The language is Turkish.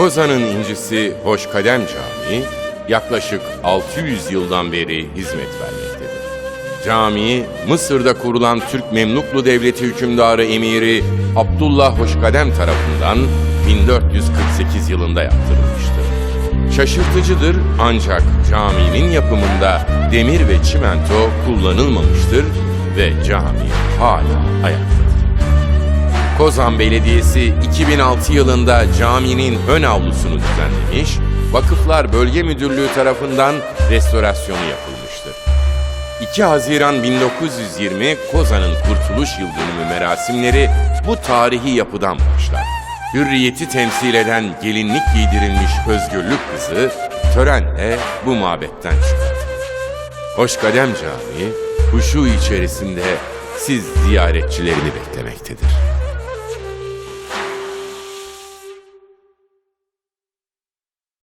Kozan'ın incisi Hoşkadem Camii yaklaşık 600 yıldan beri hizmet vermektedir. Cami, Mısır'da kurulan Türk Memluklu Devleti hükümdarı emiri Abdullah Hoşkadem tarafından 1448 yılında yaptırılmıştır. Şaşırtıcıdır ancak caminin yapımında demir ve çimento kullanılmamıştır ve cami hala ayaktadır. Kozan Belediyesi 2006 yılında caminin ön avlusunu düzenlemiş, Vakıflar Bölge Müdürlüğü tarafından restorasyonu yapılmıştır. 2 Haziran 1920 Kozan'ın Kurtuluş Yıldönümü merasimleri bu tarihi yapıdan başlar. Hürriyeti temsil eden gelinlik giydirilmiş özgürlük kızı törenle bu mabetten çıkar. Hoşkadem Camii huşu içerisinde siz ziyaretçilerini beklemektedir.